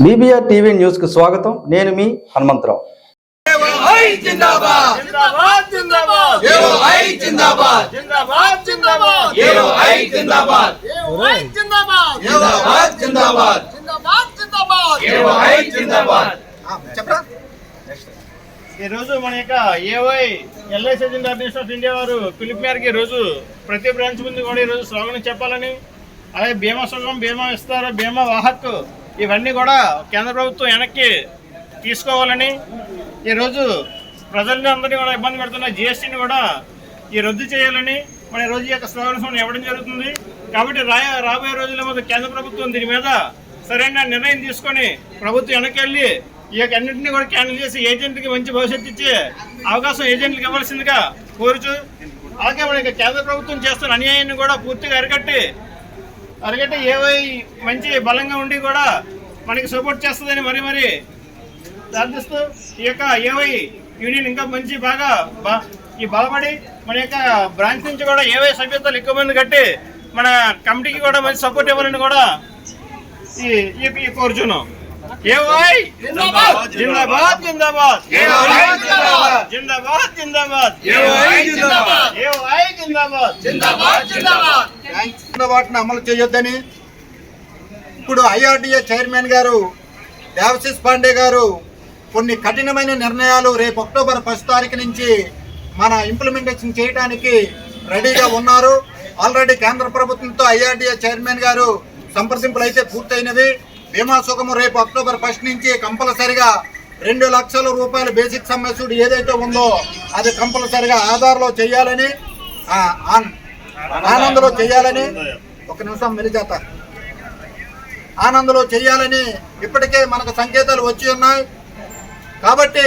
BBR TV న్యూస్కు స్వాగతం. నేను మీ హనుమంతరావు. ఈరోజు మన యొక్క ఏవై LIC agenda organisation of India వారు పిలుపు మేరకు ఈరోజు ప్రతి బ్రాంచ్ ముందు కూడా ఈరోజు స్లోగన్ చెప్పాలని అలాగే భీమా సుఖం భీమా ఇస్తారు భీమా వాహక్ ఇవన్నీ కూడా కేంద్ర ప్రభుత్వం వెనక్కి తీసుకోవాలని ఈరోజు ప్రజల్ని అందరినీ కూడా ఇబ్బంది పెడుతున్న జిఎస్టీని కూడా ఈ రద్దు చేయాలని మన రోజు ఈ యొక్క స్లోగన్స్ మనం ఇవ్వడం జరుగుతుంది. కాబట్టి రా రాబోయే రోజుల మీద కేంద్ర ప్రభుత్వం దీని మీద సరైన నిర్ణయం తీసుకొని ప్రభుత్వం వెనక్కి వెళ్ళి ఈ యొక్క అన్నింటినీ కూడా క్యాన్సిల్ చేసి ఏజెంట్కి మంచి భవిష్యత్తు ఇచ్చే అవకాశం ఏజెంట్లకు ఇవ్వాల్సిందిగా కోరుచు అలాగే మన కేంద్ర ప్రభుత్వం చేస్తున్న అన్యాయాన్ని కూడా పూర్తిగా అరికట్టి అరికట్టి ఏవై మంచి బలంగా ఉండి కూడా మనకి సపోర్ట్ చేస్తుందని మరి మరి ప్రార్థిస్తూ ఈ యొక్క ఏవై యూనియన్ ఇంకా మంచి బాగా బా- ఈ బలపడి మన యొక్క బ్రాంచ్ నుంచి కూడా ఏవై సభ్యతలు ఎక్కువ మంది కట్టి మన కమిటీకి కూడా మంచి సపోర్ట్ ఇవ్వాలని కూడా ఈ ఈ కోరుచున్నాం. ఏవై जिंदाबाद జిందాబాద్ జిందాబాద్ ఏవై జిందాబాద్. జిందాబాద్ జిందాబాద్ ఏవై జిందాబాద్. ఏవై జిందాబాద్ जिंदाबाद जिंदाबाद బ్యాంక్స్ వాటిని అమలు చేయొద్దని ఇప్పుడు ఐఆర్డీఏ చైర్మన్ గారు దేవశిష్ పాండే గారు కొన్ని కఠినమైన నిర్ణయాలు రేపు అక్టోబర్ ఫస్ట్ తారీఖు నుంచి మన ఇంప్లిమెంటేషన్ చేయడానికి రెడీగా ఉన్నారు ఆల్రెడీ కేంద్ర ప్రభుత్వంతో ఐఆర్డీఏ చైర్మన్ గారు సంప్రదింపులు అయితే పూర్తయినవి బీమా సుఖము రేపు అక్టోబర్ ఫస్ట్ నుంచి కంపల్సరిగా రెండు లక్షల రూపాయల బేసిక్ సమ్మెస్యూడ్ ఏదైతే ఉందో అది కంపల్సరిగా ఆధార్లో చేయాలని ఆన్- ఆనందలో చేయాలని. ఒక నిమిషం మెలిచేత ఆనందలో చేయాలని ఇప్పటికే మనకు సంకేతాలు వచ్చి ఉన్నాయి. కాబట్టి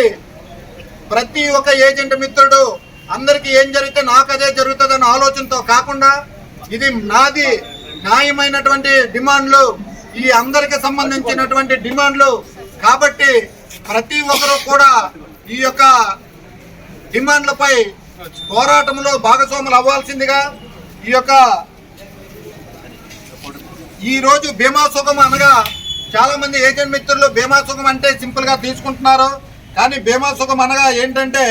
ప్రతి ఒక్క ఏజెంట్ మిత్రుడు అందరికీ ఏం జరిగితే నాకు అదే జరుగుతుందన్న ఆలోచనతో కాకుండా ఇది నాది న్యాయమైనటువంటి డిమాండ్లు ఈ అందరికి సంబంధించినటువంటి డిమాండ్లు కాబట్టి ప్రతి ఒక్కరూ కూడా ఈ యొక్క డిమాండ్లపై పోరాటంలో భాగస్వాములు అవ్వాల్సిందిగా ఈ యొక్క ఈరోజు భీమా బీమా సుఖం అనగా చాలామంది ఏజెంట్ మిత్రులు బీమా సుఖం అంటే సింపుల్గా తీసుకుంటున్నారు. కానీ బీమా సుఖం అనగా ఏంటంటే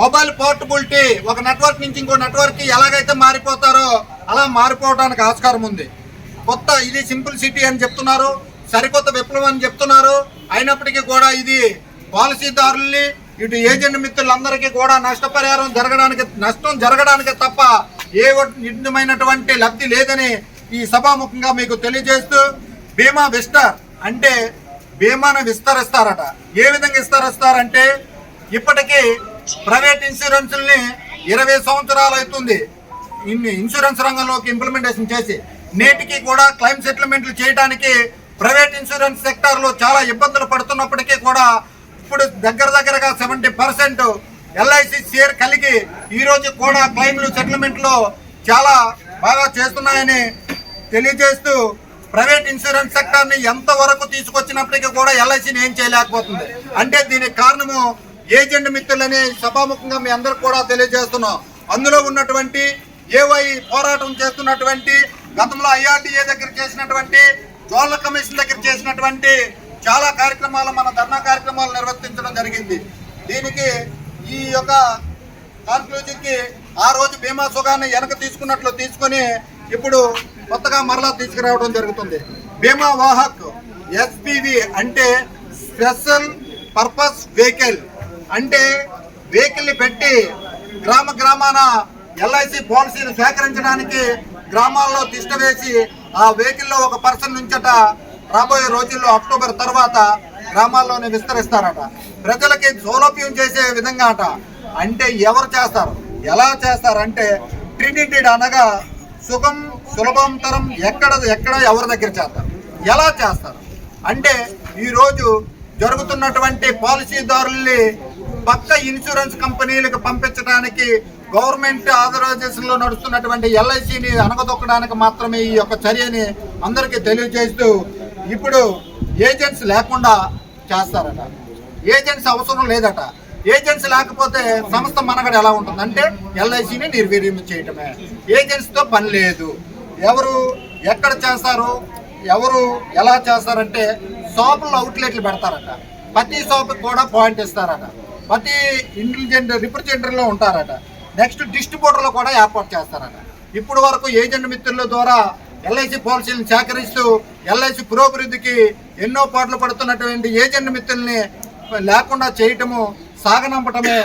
మొబైల్ పోర్టబిలిటీ ఒక నెట్వర్క్ నుంచి ఇంకో నెట్వర్క్కి ఎలాగైతే మారిపోతారో అలా మారిపోవడానికి ఆస్కారం ఉంది. కొత్త ఇది సింపుల్ సిటీ అని చెప్తున్నారు సరికొత్త విప్లవం అని చెప్తున్నారు. అయినప్పటికీ కూడా ఇది పాలసీదారుల్ని ఇటు ఏజెంట్ మిత్రులందరికీ కూడా నష్టపరిహారం జరగడానికి నష్టం జరగడానికి తప్ప ఏ నిండమైనటువంటి లబ్ధి లేదని ఈ సభాముఖంగా మీకు తెలియజేస్తూ బీమా విస్టార్ అంటే బీమాను విస్తరిస్తారట. ఏ విధంగా విస్తరిస్తారంటే ఇప్పటికీ ప్రైవేట్ ఇన్సూరెన్స్ని ఇరవై సంవత్సరాలు అవుతుంది. ఇన్ని ఇన్సూరెన్స్ రంగంలోకి ఇంప్లిమెంటేషన్ చేసి నేటికి కూడా క్లైమ్ సెటిల్మెంట్లు చేయడానికి ప్రైవేట్ ఇన్సూరెన్స్ సెక్టార్లో చాలా ఇబ్బందులు పడుతున్నప్పటికీ కూడా ఇప్పుడు దగ్గర దగ్గరగా సెవెంటీ పర్సెంట్ ఎల్ఐసి షేర్ కలిగి ఈ రోజు కూడా క్లైమ్లు సెటిల్మెంట్లో చాలా బాగా చేస్తున్నాయని తెలియజేస్తూ ప్రైవేట్ ఇన్సూరెన్స్ సెక్టార్ని ఎంత వరకు తీసుకొచ్చినప్పటికీ కూడా ఎల్ఐసిని ఏం చేయలేకపోతుంది. అంటే దీనికి కారణము ఏజెంట్ మిత్రులని సభాముఖంగా మీ అందరికి కూడా తెలియజేస్తున్నాం. అందులో ఉన్నటువంటి ఏవై పోరాటం చేస్తున్నటువంటి గతంలో ఐఆర్టీఏ దగ్గర చేసినటువంటి జోన్ల కమిషన్ దగ్గర చేసినటువంటి చాలా కార్యక్రమాలు మన ధర్నా కార్యక్రమాలు నిర్వర్తించడం జరిగింది. దీనికి ఈ యొక్క కాన్క్లూజన్కి ఆ రోజు బీమా సుఖాన్ని వెనక తీసుకున్నట్లు తీసుకొని ఇప్పుడు కొత్తగా మరలా తీసుకురావడం జరుగుతుంది. బీమా వాహక్ ఎస్పీవి అంటే స్పెషల్ పర్పస్ వెహికల్. అంటే వెహికల్ని పెట్టి గ్రామ గ్రామాన ఎల్ఐసి పాలసీలు సేకరించడానికి గ్రామాల్లో తిష్టవేసి ఆ వెహికల్లో ఒక పర్సన్ నుంచట రాబోయే రోజుల్లో అక్టోబర్ తర్వాత గ్రామాల్లోనే విస్తరిస్తారట. ప్రజలకి సౌలభ్యం చేసే విధంగా అట. అంటే ఎవరు చేస్తారు? ఎలా చేస్తారంటే ట్రినిటెడ్ అనగా సుఖం సులభంతరం ఎక్కడ ఎక్కడ ఎవరి దగ్గర చేస్తారు? ఎలా చేస్తారు? అంటే ఈరోజు జరుగుతున్నటువంటి పాలసీదారుల్ని పక్క ఇన్సూరెన్స్ కంపెనీలకు పంపించడానికి గవర్నమెంట్ ఆథరైజేషన్ నడుస్తున్నటువంటి ఎల్ఐసిని అనగదొక్కడానికి మాత్రమే ఈ యొక్క చర్యని అందరికీ తెలియజేస్తూ ఇప్పుడు ఏజెంట్స్ లేకుండా చేస్తారట. ఏజెంట్స్ అవసరం లేదట. ఏజెంట్స్ లేకపోతే సంస్థ మనగడ ఎలా ఉంటుంది? అంటే ఎల్ఐసిని నిర్వీర్యం చేయటమే. ఏజెంట్స్తో పని లేదు. ఎవరు ఎక్కడ చేస్తారు ఎవరు ఎలా చేస్తారంటే షాపుల్లో అవుట్లెట్లు పెడతారట. ప్రతి షాపుకి కూడా పాయింట్ ఇస్తారట. ప్రతి ఇంటెలిజెంట్ రిప్రజెంటర్లో ఉంటారట. నెక్స్ట్ డిస్ట్రిబ్యూటర్లు కూడా ఏర్పాటు చేస్తారట. ఇప్పుడు వరకు ఏజెంట్ మిత్రుల ద్వారా ఎల్ఐసి పాలసీలను సేకరిస్తూ ఎల్ఐసి పురోభివృద్ధికి ఎన్నో పాటలు పడుతున్నటువంటి ఏజెంట్ మిత్రుల్ని లేకుండా చేయటము సాగనంపటమే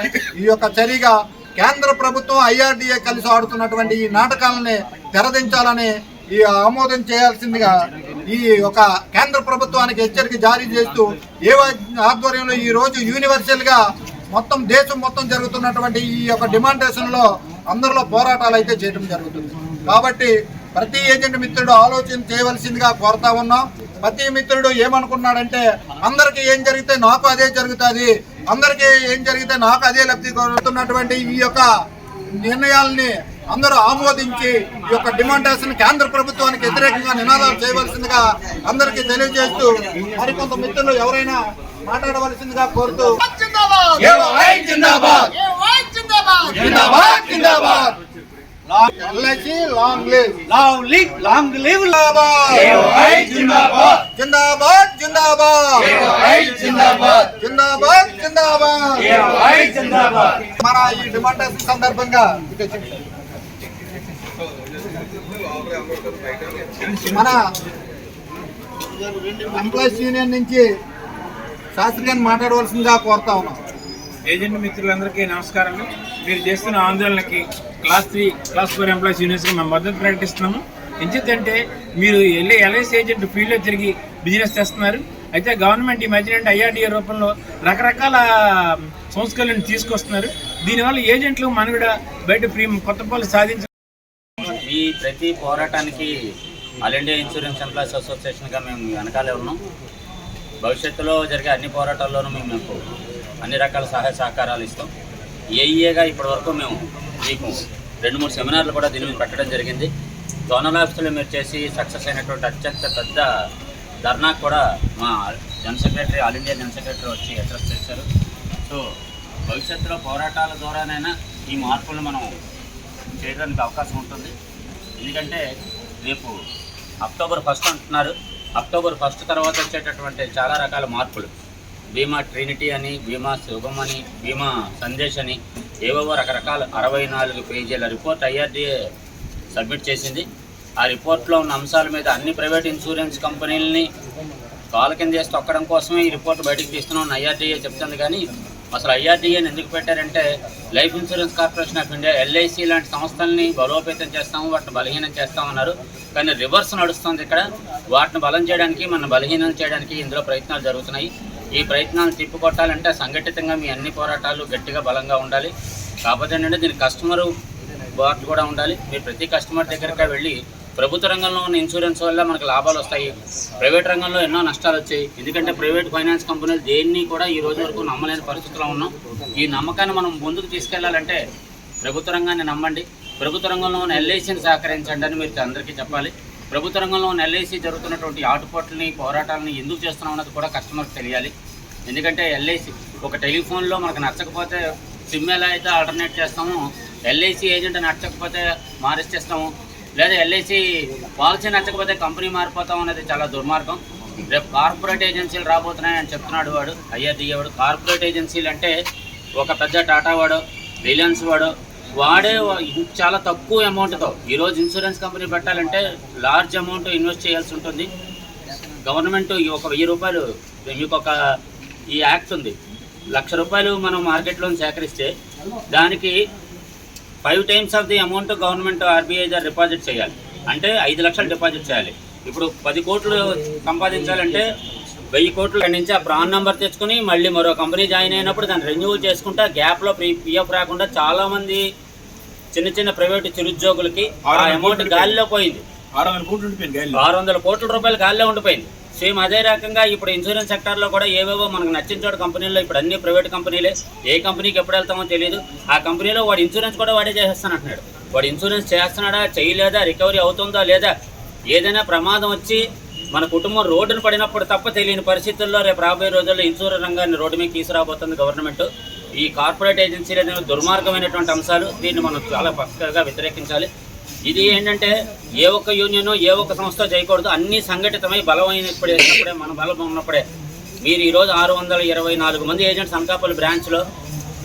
ఈ యొక్క చర్యగా కేంద్ర ప్రభుత్వం ఐఆర్డీఏ కలిసి ఆడుతున్నటువంటి ఈ నాటకాలని తెరదించాలని ఈ ఆమోదం చేయాల్సిందిగా ఈ యొక్క కేంద్ర ప్రభుత్వానికి హెచ్చరిక జారీ చేస్తూ ఏ ఆధ్వర్యంలో ఈ రోజు మొత్తం దేశం మొత్తం జరుగుతున్నటువంటి ఈ యొక్క డిమాండేషన్లో అందరిలో పోరాటాలు అయితే చేయడం జరుగుతుంది. కాబట్టి ప్రతి ఏజెంట్ మిత్రుడు ఆలోచన చేయవలసిందిగా కోరుతా ఉన్నాం. ప్రతి మిత్రుడు ఏమనుకున్నాడంటే అందరికీ ఏం జరిగితే నాకు అదే జరుగుతుంది అందరికీ ఏం జరిగితే నాకు అదే లబ్ధి కోరుతున్నటువంటి ఈ యొక్క నిర్ణయాల్ని అందరూ ఆమోదించి ఈ యొక్క డిమాండేషన్ కేంద్ర ప్రభుత్వానికి వ్యతిరేకంగా నినాదాలు చేయవలసిందిగా అందరికీ తెలియజేస్తూ మరికొంత మిత్రులు ఎవరైనా మాట్లాడవలసిందిగా కోరుతూ జిందాబాద్! ఏవై జిందాబాద్! ఏవై జిందాబాద్! జిందాబాద్ జిందాబాద్! LIC long live. Long live long live ఏవై జిందాబాద్! జిందాబాద్ జిందాబాద్! ఏవై జిందాబాద్! జిందాబాద్ జిందాబాద్! ఏవై జిందాబాద్! మన ఈ డిమాండేషన్ సందర్భంగా. మన ఎంప్లాయీస్ యూనియన్ నుంచి శాస్త్రి గారిని మాట్లాడవలసిందిగా కోరుతా ఉన్నాం. ఏజెంట్ మిత్రులందరికీ నమస్కారం మీరు చేస్తున్న ఆందోళనకి class three class four employees యూనియన్స్కి మేము మద్దతు ప్రకటిస్తున్నాము. ఎందుకంటే మీరు వెళ్ళి ఎల్ఐసి ఏజెంట్ ఫీల్డ్లో తిరిగి బిజినెస్ చేస్తున్నారు. అయితే గవర్నమెంట్ ఈ మధ్య ఐఆర్డీఏ రూపంలో రకరకాల సంస్కరణలు తీసుకొస్తున్నారు. దీనివల్ల ఏజెంట్లు మనుగడ బయట ఫ్రీ కొత్త పాలు సాధించ ఈ ప్రతి పోరాటానికి ఆల్ ఇండియా ఇన్సూరెన్స్ ఎంప్లాయీస్ అసోసియేషన్గా మేము వెనకాలే ఉన్నాం. భవిష్యత్తులో జరిగే అన్ని పోరాటాల్లోనూ మేము మీకు అన్ని రకాల సహాయ సహకారాలు ఇస్తాం. ఏఈఏగా ఇప్పటివరకు మేము మీకు రెండు మూడు సెమినార్లు కూడా దీని మీద పెట్టడం జరిగింది. జోనల్ ఆఫీసులో మీరు చేసి సక్సెస్ అయినటువంటి అత్యంత పెద్ద ధర్నాకు కూడా మా general secretary All India general secretary వచ్చి అడ్రస్ చేశారు. సో భవిష్యత్తులో పోరాటాల ద్వారానైనా ఈ మార్పులను మనం చేయడానికి అవకాశం ఉంటుంది. ఎందుకంటే రేపు అక్టోబర్ ఫస్ట్ అంటున్నారు. అక్టోబర్ ఫస్ట్ తర్వాత వచ్చేటటువంటి చాలా రకాల మార్పులు. బీమా ట్రినిటీ అని బీమా శుభం అని బీమా సందేశ్ అని ఏవేవో రకరకాల అరవై నాలుగు పేజీల రిపోర్ట్ ఐఆర్డీఏ సబ్మిట్ చేసింది. ఆ రిపోర్ట్లో ఉన్న అంశాల మీద అన్ని ప్రైవేట్ ఇన్సూరెన్స్ కంపెనీలని కాల కింద చేసి తొక్కడం కోసమే ఈ రిపోర్ట్ బయటకు తీస్తున్నాం ఐఆర్డీఏ చెప్తుంది. కానీ అసలు ఐఆర్డీఏని ఎందుకు పెట్టారంటే Life Insurance Corporation of India LIC లాంటి సంస్థల్ని బలోపేతం చేస్తాము వాటిని బలహీనం చేస్తామన్నారు కానీ రివర్స్ నడుస్తుంది ఇక్కడ. వాటిని బలం చేయడానికి మన బలహీనం చేయడానికి ఇందులో ప్రయత్నాలు జరుగుతున్నాయి. ఈ ప్రయత్నాలను తిప్పికొట్టాలంటే సంఘటితంగా మీ అన్ని పోరాటాలు గట్టిగా బలంగా ఉండాలి. కాకపోతే ఏంటంటే దీని కస్టమరు బాట్ కూడా ఉండాలి. మీరు ప్రతి కస్టమర్ దగ్గరగా వెళ్ళి ప్రభుత్వ రంగంలో ఉన్న ఇన్సూరెన్స్ వల్ల మనకు లాభాలు వస్తాయి. ప్రైవేట్ రంగంలో ఎన్నో నష్టాలు వచ్చాయి. ఎందుకంటే ప్రైవేట్ ఫైనాన్స్ కంపెనీలు దేన్ని కూడా ఈ రోజు వరకు నమ్మలేని పరిస్థితిలో ఉన్నాం. ఈ నమ్మకాన్ని మనం ముందుకు తీసుకెళ్ళాలంటే ప్రభుత్వ రంగాన్ని నమ్మండి. ప్రభుత్వ రంగంలో ఉన్న ఎల్ఐసిని సహకరించండి అని మీరు అందరికీ చెప్పాలి. ప్రభుత్వ రంగంలో ఉన్న ఎల్ఐసి జరుగుతున్నటువంటి ఆటుపోట్లని పోరాటాలని ఎందుకు చేస్తున్నాం అన్నది కూడా కస్టమర్కి తెలియాలి. ఎందుకంటే ఎల్ఐసి ఒక టెలిఫోన్లో మనకు నచ్చకపోతే సిమ్ ఎలా అయితే ఆల్టర్నేట్ చేస్తామో ఎల్ఐసి ఏజెంట్ నచ్చకపోతే మారిస్తేస్తాము లేదా ఎల్ఐసి పాలసీ నచ్చకపోతే కంపెనీ మారిపోతాం అనేది చాలా దుర్మార్గం. రేపు కార్పొరేట్ ఏజెన్సీలు రాబోతున్నాయని చెప్తున్నాడు వాడు అయ్యా వాడు కార్పొరేట్ ఏజెన్సీలు అంటే ఒక పెద్ద టాటా వాడు రిలయన్స్ వాడు. వాడే చాలా తక్కువ అమౌంట్తో ఈరోజు ఇన్సూరెన్స్ కంపెనీ పెట్టాలంటే లార్జ్ అమౌంట్ ఇన్వెస్ట్ చేయాల్సి ఉంటుంది. గవర్నమెంట్ ఈ ఒక వెయ్యి రూపాయలు మీకు ఒక ఈ యాక్ట్ ఉంది. లక్ష రూపాయలు మనం మార్కెట్లో సేకరిస్తే దానికి five times of the amount government RBI దగ్గర డిపాజిట్ చేయాలి. అంటే ఐదు లక్షలు డిపాజిట్ చేయాలి. ఇప్పుడు పది కోట్లు సంపాదించాలంటే వెయ్యి కోట్ల నుంచి ఆ ప్రాన్ నెంబర్ తెచ్చుకుని మళ్ళీ మరో కంపెనీ జాయిన్ అయినప్పుడు దాన్ని రెన్యూవల్ చేసుకుంటా గ్యాప్లో ప్రీ పిఎఫ్ రాకుండా చాలామంది చిన్న చిన్న ప్రైవేటు చిరుద్యోగులకి ఆ అమౌంట్ గాలిలో పోయింది. ఆరు వందల కోట్లు ఉండిపోయింది గాలిలో. ఆరు వందల కోట్ల రూపాయలు గాల్లో ఉండిపోయింది. సేమ్ అదే రకంగా ఇప్పుడు ఇన్సూరెన్స్ సెక్టార్లో కూడా ఏవేవో మనకు నచ్చిన చోట కంపెనీల్లో ఇప్పుడు అన్ని ప్రైవేట్ కంపెనీలే. ఏ కంపెనీకి ఎప్పుడు వెళ్తామో తెలియదు ఆ కంపెనీలో వాడు ఇన్సూరెన్స్ కూడా వాడే చేసేస్తానంటున్నాడు. వాడు ఇన్సూరెన్స్ చేస్తున్నాడా చేయలేదా రికవరీ అవుతుందా లేదా ఏదైనా ప్రమాదం వచ్చి మన కుటుంబం రోడ్డును పడినప్పుడు తప్ప తెలియని పరిస్థితుల్లో రేపు రాబోయే రోజుల్లో ఇన్సూరెన్స్ రంగాన్ని రోడ్డు మీద తీసుకురాబోతుంది గవర్నమెంట్. ఈ కార్పొరేట్ ఏజెన్సీలు అనేవి దుర్మార్గమైనటువంటి అంశాలు. దీన్ని మనం చాలా పక్కగా వ్యతిరేకించాలి. ఇది ఏంటంటే ఏ ఒక్క యూనియన్ ఏ ఒక్క సంస్థ చేయకూడదు. అన్ని సంఘటితమై బలమైనప్పుడే ఉన్నప్పుడే మన బలం ఉన్నప్పుడే. మీరు ఈరోజు ఆరు వందల ఇరవై నాలుగు మంది ఏజెంట్స్ అనకాపల్లి బ్రాంచ్లో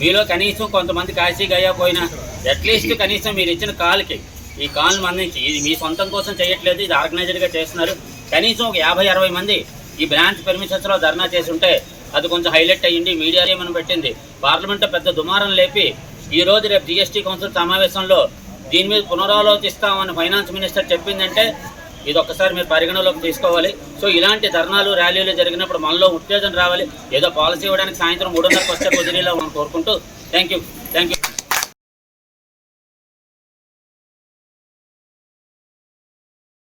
మీలో కనీసం కొంతమంది కాశీ గయా పోయినా అట్లీస్ట్ కనీసం మీరు ఇచ్చిన కాల్కి ఈ కాల్ని అందించి ఇది మీ సొంతం కోసం చేయట్లేదు ఇది ఆర్గనైజ్డ్గా చేస్తున్నారు. కనీసం ఒక యాభై అరవై మంది ఈ బ్రాంచ్ పెర్మిషన్స్లో ధర్నా చేసి ఉంటే అది కొంచెం హైలైట్ అయ్యింది మీడియా ఏమని పెట్టింది. పార్లమెంట్లో పెద్ద దుమారం లేపి ఈ రోజు రేపు జిఎస్టీ కౌన్సిల్ సమావేశంలో దీని మీద పునరాలోచిస్తామని ఫైనాన్స్ మినిస్టర్ చెప్పిందంటే ఇది ఒక్కసారి మీరు పరిగణలోకి తీసుకోవాలి. సో ఇలాంటి ధర్నాలు ర్యాలీలు జరిగినప్పుడు మనలో ఉత్తేజం రావాలి. ఏదో పాలసీ ఇవ్వడానికి సాయంత్రం మూడున్నరకు వచ్చే కుదిరీలో మనం కోరుకుంటూ థ్యాంక్ యూ థ్యాంక్ యూ